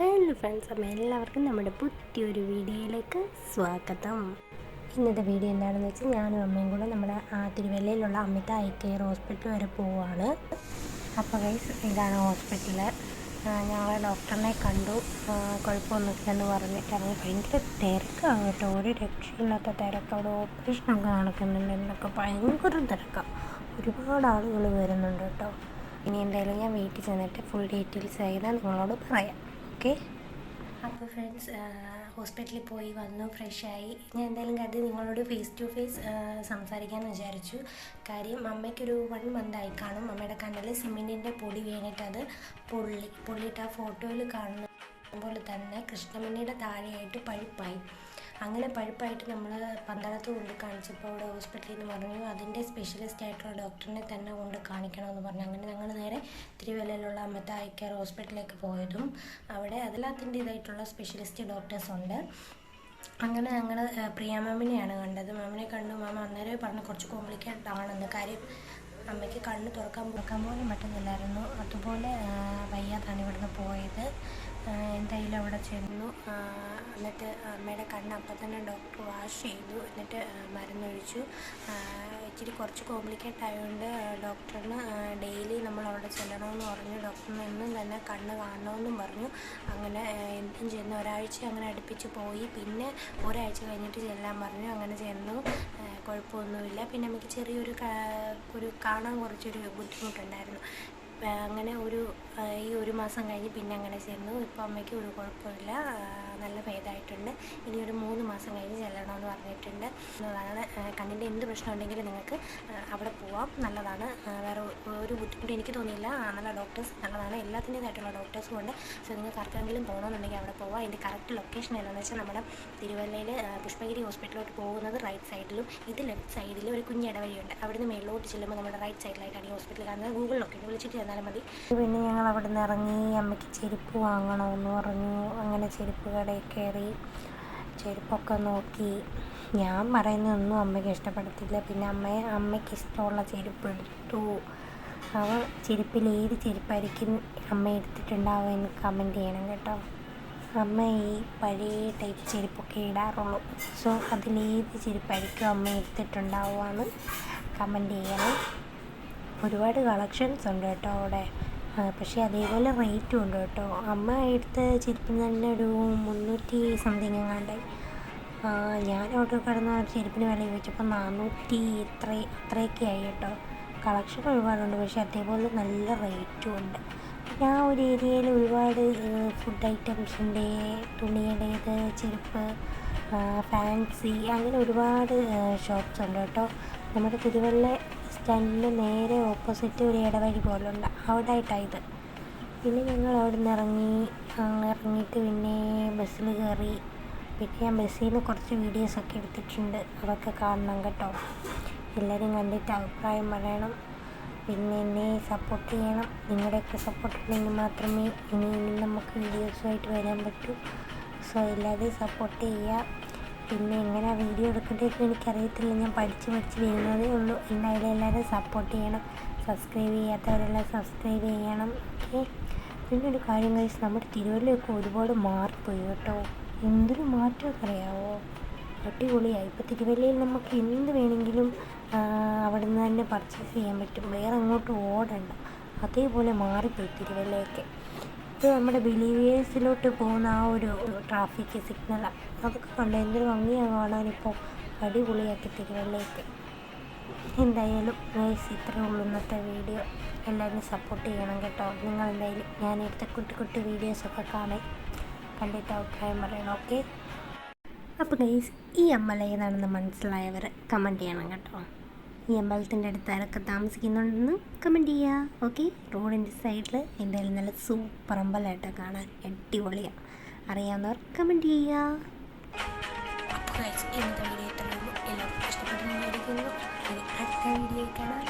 Hello friends അപ്പം എല്ലാവർക്കും നമ്മുടെ പുതിയൊരു വീഡിയോയിലേക്ക് സ്വാഗതം. ഇന്നത്തെ വീഡിയോ എന്താണെന്ന് വെച്ചാൽ ഞാനും അമ്മയും കൂടെ നമ്മുടെ ആ തിരുവല്ലയിലുള്ള അമിത ഐ കെയർ ഹോസ്പിറ്റൽ വരെ പോവുകയാണ് അപ്പോൾ ഗൈസ് ഇതാണ് ഹോസ്പിറ്റൽ ഞങ്ങളെ ഡോക്ടറിനെ കണ്ടു. കുഴപ്പമൊന്നുമില്ലെന്ന് കുഴപ്പമൊന്നുമില്ലെന്ന് പറഞ്ഞിട്ടാണ് ഭയങ്കര തിരക്കാണ് കേട്ടോ. ഒരു രക്ഷയില്ലാത്ത തിരക്ക് അവിടെ ഓപ്പറേഷനൊക്കെ നടക്കുന്നുണ്ട് എന്നൊക്കെ ഭയങ്കര തിരക്കാണ് ഒരുപാട് ആളുകൾ വരുന്നുണ്ട് കേട്ടോ. ഇനി എന്തായാലും ഞാൻ വീട്ടിൽ ചെന്നിട്ട് ഫുൾ ഡീറ്റെയിൽസ് ചെയ്താൽ നിങ്ങളോട് പറയാം. ഓക്കെ. അപ്പോൾ ഫ്രണ്ട്സ് ഹോസ്പിറ്റലിൽ പോയി വന്നു ഫ്രഷായി ഞാൻ എന്തായാലും കരുതി നിങ്ങളോട് ഫേസ് ടു ഫേസ് സംസാരിക്കാമെന്ന് വിചാരിച്ചു. കാര്യം അമ്മയ്ക്കൊരു വൺ മന്ത് ആയി കാണും. അമ്മയുടെ കണ്ണിൽ സിമെന്റിന്റെ പൊടി വീണിട്ട് അത് പൊള്ളി പൊള്ളിയിട്ട് ആ ഫോട്ടോയിൽ കാണുന്ന പോലെ തന്നെ കൃഷ്ണമണിയുടെ താഴെയായിട്ട് പഴുപ്പായി. അങ്ങനെ പഴുപ്പായിട്ട് നമ്മൾ പന്തളത്ത് കൊണ്ട് കാണിച്ചപ്പോൾ അവിടെ ഹോസ്പിറ്റലിൽ നിന്ന് പറഞ്ഞു അതിന്റെ സ്പെഷ്യലിസ്റ്റ് ആയിട്ടുള്ള ഡോക്ടറിനെ തന്നെ കൊണ്ട് കാണിക്കണമെന്ന് പറഞ്ഞു. അങ്ങനെ ഞങ്ങൾ നേരെ തിരുവല്ലയിലുള്ള അമ്മത്തെ ഐ കെയർ ഹോസ്പിറ്റലിലേക്ക് പോയതും അവിടെ അതിലത്തിന്റെതായിട്ടുള്ള സ്പെഷ്യലിസ്റ്റ് ഡോക്ടേഴ്സ് ഉണ്ട്. അങ്ങനെ ഞങ്ങൾ പ്രിയ മാമിനെയാണ് കണ്ടത്. മാമിനെ കണ്ടു. മാമ അന്നേരം പറഞ്ഞു കുറച്ച് കോംപ്ലിക്കേറ്റഡ് ആണെന്ന്. കാര്യം അമ്മയ്ക്ക് കണ്ണ് തുറക്കാൻ തുറക്കാൻ പോലും പറ്റുന്നില്ലായിരുന്നു. അതുപോലെ വയ്യാതാണ് ഇവിടുന്ന് പോയത്. എന്തായാലും അവിടെ ചെന്നു. എന്നിട്ട് അമ്മയുടെ കണ്ണ് അപ്പം തന്നെ ഡോക്ടർ വാഷ് ചെയ്തു. എന്നിട്ട് മരുന്നൊഴിച്ചു. ഇച്ചിരി കുറച്ച് കോംപ്ലിക്കേറ്റ് ആയതുകൊണ്ട് ഡോക്ടറിന് ഡെയിലി നമ്മൾ അവിടെ ചെല്ലണമെന്ന് പറഞ്ഞു. ഡോക്ടറിന് എന്നും തന്നെ കണ്ണ് കാണണമെന്നും പറഞ്ഞു. അങ്ങനെ എന്തും ചെന്നു ഒരാഴ്ച അങ്ങനെ അടുപ്പിച്ച് പോയി. പിന്നെ ഒരാഴ്ച കഴിഞ്ഞിട്ട് ചെല്ലാൻ പറഞ്ഞു. അങ്ങനെ ചെന്നു. കുഴപ്പമൊന്നുമില്ല. പിന്നെ നമുക്ക് ചെറിയൊരു ഒരു കാണാൻ കുറച്ചൊരു ബുദ്ധിമുട്ടുണ്ടായിരുന്നു. അങ്ങനെ ഒരു ഈ ഒരു മാസം കഴിഞ്ഞ് പിന്നെ അങ്ങനെ ചെന്നു. ഇപ്പോൾ അമ്മയ്ക്ക് ഒരു കുഴപ്പമില്ല. നല്ല ഭേദമായിട്ടുണ്ട് ഇനി ഒരു മൂന്ന് മാസം കഴിഞ്ഞ് ചെല്ലണമെന്ന് പറഞ്ഞിട്ടുണ്ട്. എന്നതാണ് കണ്ണിന്റെ എന്ത് പ്രശ്നം ഉണ്ടെങ്കിലും നിങ്ങൾക്ക് അവിടെ പോവാം. നല്ലതാണ്. വേറെ ഒരു ബുദ്ധിമുട്ട് എനിക്ക് തോന്നിയില്ല. നല്ല ഡോക്ടേഴ്സ് നല്ലതാണ്. എല്ലാത്തിന്റെതായിട്ടുള്ള ഡോക്ടേഴ്സും ഉണ്ട്. സോ നിങ്ങൾക്ക് ആർക്കെങ്കിലും പോകണമെന്നുണ്ടെങ്കിൽ അവിടെ പോവാം. അതിന്റെ കറക്റ്റ് ലൊക്കേഷൻ എന്താണെന്ന് വെച്ചാൽ നമ്മുടെ തിരുവല്ലയിൽ പുഷ്പഗിരി ഹോസ്പിറ്റലിലോട്ട് പോകുന്നത് റൈറ്റ് സൈഡിലും ഇത് ലെഫ്റ്റ് സൈഡിൽ ഒരു കുഞ്ഞ് ഇടവഴിയുണ്ട്. അവിടുന്ന് മേളിലോട്ട് ചെല്ലുമ്പോൾ നമ്മുടെ റൈറ്റ് സൈഡിലായിട്ടാണ് ഈ ഹോസ്പിറ്റൽ കാണുന്നത് ഗൂഗിൾ ഉണ്ട് വിളിച്ചിട്ട് ചെന്നാലും മതി. പിന്നെ ഞങ്ങൾ അവിടെ നിന്ന് ഇറങ്ങി അമ്മയ്ക്ക് ചെരുപ്പ് വാങ്ങണമെന്ന് പറഞ്ഞു. അങ്ങനെ ചെരുപ്പ് കടയിൽ കയറി. ചെരുപ്പൊക്കെ നോക്കി. ഞാൻ പറയുന്നതൊന്നും അമ്മയ്ക്ക് ഇഷ്ടപ്പെടത്തില്ല. പിന്നെ അമ്മയെ അമ്മയ്ക്ക് ഇഷ്ടമുള്ള ചെരുപ്പ് എടുത്തു. അവ ചെരുപ്പിൽ ഏത് ചെരുപ്പായിരിക്കും അമ്മ എടുത്തിട്ടുണ്ടാവുക എന്ന് കമന്റ് ചെയ്യണം കേട്ടോ. അമ്മ ഈ പഴയ ടൈപ്പ് ചെരുപ്പൊക്കെ ഇടാറുള്ളൂ. സോ അതിലേത് ചെരുപ്പായിരിക്കും അമ്മ എടുത്തിട്ടുണ്ടാവുകയെന്ന് കമന്റ് ചെയ്യണം. ഒരുപാട് കളക്ഷൻസ് ഉണ്ട് കേട്ടോ അവിടെ. പക്ഷേ അതേപോലെ റേറ്റും ഉണ്ട് കേട്ടോ. അമ്മ എടുത്ത ചെരുപ്പിന് തന്നെ ഒരു മുന്നൂറ്റി സംതിങ് എങ്ങാണ്ടായി ഞാൻ അവിടെ കിടന്ന ഒരു ചെരുപ്പിന് വില ചോദിച്ചപ്പോൾ നാനൂറ്റി ഇത്ര അത്രയൊക്കെ ആയി കേട്ടോ. കളക്ഷൻ ഒരുപാടുണ്ട് പക്ഷേ അതേപോലെ നല്ല റേറ്റും ഉണ്ട്. പിന്നെ ആ ഒരു ഏരിയയിൽ ഒരുപാട് ഫുഡ് ഐറ്റംസിന്റെ തുണിയുടേത് ചെരുപ്പ് ഫാൻസി അങ്ങനെ ഒരുപാട് ഷോപ്സ് ഉണ്ട് കേട്ടോ. നമ്മുടെ തിരുവല്ല സ്റ്റാൻഡിന്റെ നേരെ ഓപ്പോസിറ്റ് ഒരു ഇടവഴി പോലുണ്ട്. അവിടെ ആയിട്ടാണ് ഇത് പിന്നെ ഞങ്ങൾ അവിടെ നിന്ന് ഇറങ്ങി ഇറങ്ങിയിട്ട് പിന്നെ ബസ്സിൽ കയറി പിന്നെ ഞാൻ ബസ്സിൽ നിന്ന് കുറച്ച് വീഡിയോസൊക്കെ എടുത്തിട്ടുണ്ട്. അതൊക്കെ കാണണം കേട്ടോ. എല്ലാവരും കണ്ടിട്ട് അഭിപ്രായം പറയണം. പിന്നെ എന്നെ സപ്പോർട്ട് ചെയ്യണം. നിങ്ങളുടെയൊക്കെ സപ്പോർട്ട് ഉണ്ടെങ്കിൽ മാത്രമേ ഇനി ഇനി നമുക്ക് വീഡിയോസുമായിട്ട് വരാൻ പറ്റൂ. സോ എല്ലാവരെയും സപ്പോർട്ട് ചെയ്യുക. പിന്നെ എങ്ങനെ വീഡിയോ എടുക്കേണ്ടതെന്ന് എനിക്കറിയത്തില്ല. ഞാൻ പഠിച്ച് പഠിച്ച് വരുന്നതേ ഉള്ളൂ. എന്തായാലും എല്ലാവരും സപ്പോർട്ട് ചെയ്യണം. സബ്സ്ക്രൈബ് ചെയ്യാത്തവരെല്ലാം സബ്സ്ക്രൈബ് ചെയ്യണം. ഓക്കെ പിന്നെ ഒരു കാര്യം കഴിച്ച് നമ്മുടെ തിരുവല്ലയൊക്കെ ഒരുപാട് മാറിപ്പോയി കേട്ടോ. എന്തൊരു മാറ്റമൊക്കെ അറിയാവോ അടിപൊളിയായി ഇപ്പോൾ തിരുവല്ലയിൽ നമുക്ക് എന്ത് വേണമെങ്കിലും അവിടെ നിന്ന് തന്നെ പർച്ചേസ് ചെയ്യാൻ പറ്റും. വേറെ അങ്ങോട്ട് ഓടണ്ട. അതേപോലെ മാറിപ്പോയി തിരുവല്ലയൊക്കെ. ഇത് നമ്മുടെ ബിലീവിയേഴ്സിലോട്ട് പോകുന്ന ആ ഒരു ട്രാഫിക് സിഗ്നലാണ് അതൊക്കെ കണ്ട് എന്തൊരു ഭംഗിയാണ് കാണാനിപ്പോൾ അടിപൊളിയാക്കി തിരുവല്ലയൊക്കെ എന്തായാലും ഗൈസ് ഇത്രയേ ഉള്ളൂ ഇന്നത്തെ വീഡിയോ എല്ലാവരും സപ്പോർട്ട് ചെയ്യണം കേട്ടോ. നിങ്ങൾ എന്തായാലും ഞാൻ എടുത്ത കുട്ടി കുട്ടി വീഡിയോസൊക്കെ കാണാൻ കണ്ടിട്ട് അഭിപ്രായം പറയണം ഓക്കെ അപ്പോൾ ഗൈസ് ഈ അമ്മലയെന്നാണെന്ന് മനസ്സിലായവർ കമന്റ് ചെയ്യണം കേട്ടോ. ഈ അമ്പലത്തിന്റെ അടുത്ത് ആരൊക്കെ താമസിക്കുന്നുണ്ടെന്ന് കമന്റ് ചെയ്യുക ഓക്കെ റോഡിന്റെ സൈഡിൽ എന്തായാലും നല്ല സൂപ്പർ അമ്പലമായിട്ട് കാണാൻ അടിപൊളിയാണ് അറിയാവുന്നവർ കമന്റ് ചെയ്യുക. ഇഷ്ടപ്പെട്ടു അടുത്ത വീഡിയോ കാണാം.